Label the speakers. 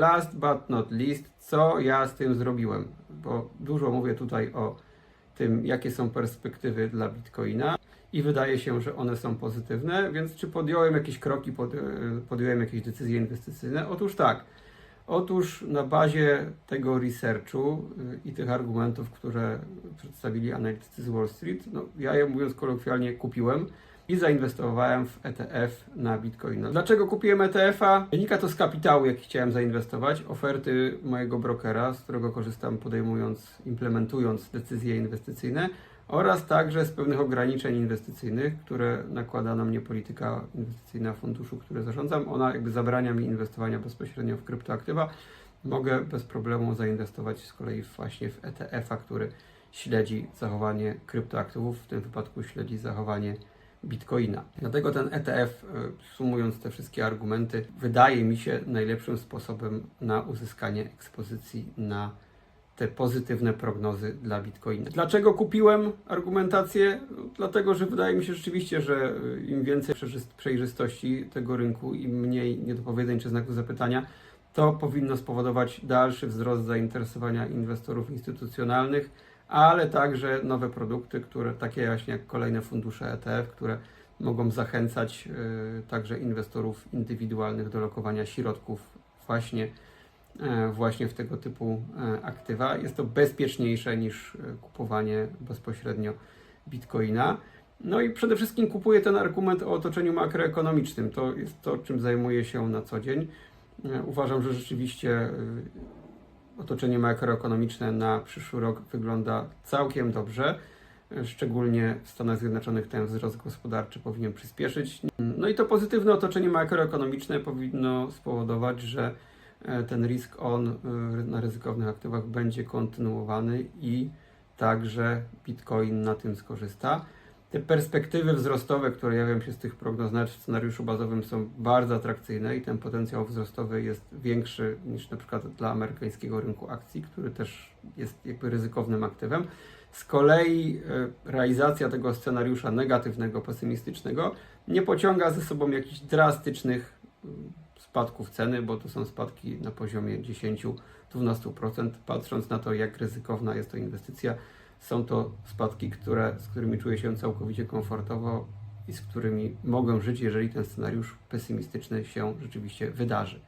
Speaker 1: Last but not least, co ja z tym zrobiłem? Bo dużo mówię tutaj o tym, jakie są perspektywy dla Bitcoina i wydaje się, że one są pozytywne, więc czy podjąłem jakieś kroki, pod, podjąłem jakieś decyzje inwestycyjne? Otóż tak. Otóż na bazie tego researchu y, i tych argumentów, które przedstawili analitycy z Wall Street, no, ja je mówiąc kolokwialnie kupiłem i zainwestowałem w ETF na Bitcoina. Dlaczego kupiłem ETF-a? Wynika to z kapitału, jaki chciałem zainwestować, oferty mojego brokera, z którego korzystam podejmując, implementując decyzje inwestycyjne oraz także z pewnych ograniczeń inwestycyjnych, które nakłada na mnie polityka inwestycyjna funduszu, który zarządzam. Ona jakby zabrania mi inwestowania bezpośrednio w kryptoaktywa. Mogę bez problemu zainwestować z kolei właśnie w ETF-a, który śledzi zachowanie kryptoaktywów, w tym wypadku śledzi zachowanie Bitcoina. Dlatego ten ETF, y, sumując te wszystkie argumenty, wydaje mi się najlepszym sposobem na uzyskanie ekspozycji na te pozytywne prognozy dla Bitcoina. Dlaczego kupiłem argumentację? No, Dlatego, że wydaje mi się rzeczywiście, że y, im więcej przejrzyst- przejrzystości tego rynku, im mniej niedopowiedzeń czy znaków zapytania, to powinno spowodować dalszy wzrost zainteresowania inwestorów instytucjonalnych, ale także nowe produkty, które takie właśnie jak kolejne fundusze ETF, które mogą zachęcać y, także inwestorów indywidualnych do lokowania środków właśnie e, właśnie w tego typu e, aktywa. Jest to bezpieczniejsze niż e, kupowanie bezpośrednio bitcoina. No i przede wszystkim kupuję ten argument o otoczeniu makroekonomicznym. To jest to, czym zajmuję się na co dzień. E, Uważam, że rzeczywiście e, otoczenie makroekonomiczne na przyszły rok wygląda całkiem dobrze. Szczególnie w Stanach Zjednoczonych ten wzrost gospodarczy powinien przyspieszyć. No i to pozytywne otoczenie makroekonomiczne powinno spowodować, że e, ten risk on e, na ryzykownych aktywach będzie kontynuowany i także Bitcoin na tym skorzysta. Te perspektywy wzrostowe, które jawią się z tych prognoz nawet w scenariuszu bazowym są bardzo atrakcyjne i ten potencjał wzrostowy jest większy niż na przykład dla amerykańskiego rynku akcji, który też jest jakby ryzykownym aktywem. Z kolei e, realizacja tego scenariusza negatywnego, pesymistycznego nie pociąga ze sobą jakichś drastycznych mm, spadków ceny, bo to są spadki na poziomie 10-12%. Patrząc na to, jak ryzykowna jest to inwestycja, są to spadki, które, z którymi czuję się całkowicie komfortowo i z którymi mogę żyć, jeżeli ten scenariusz pesymistyczny się rzeczywiście wydarzy.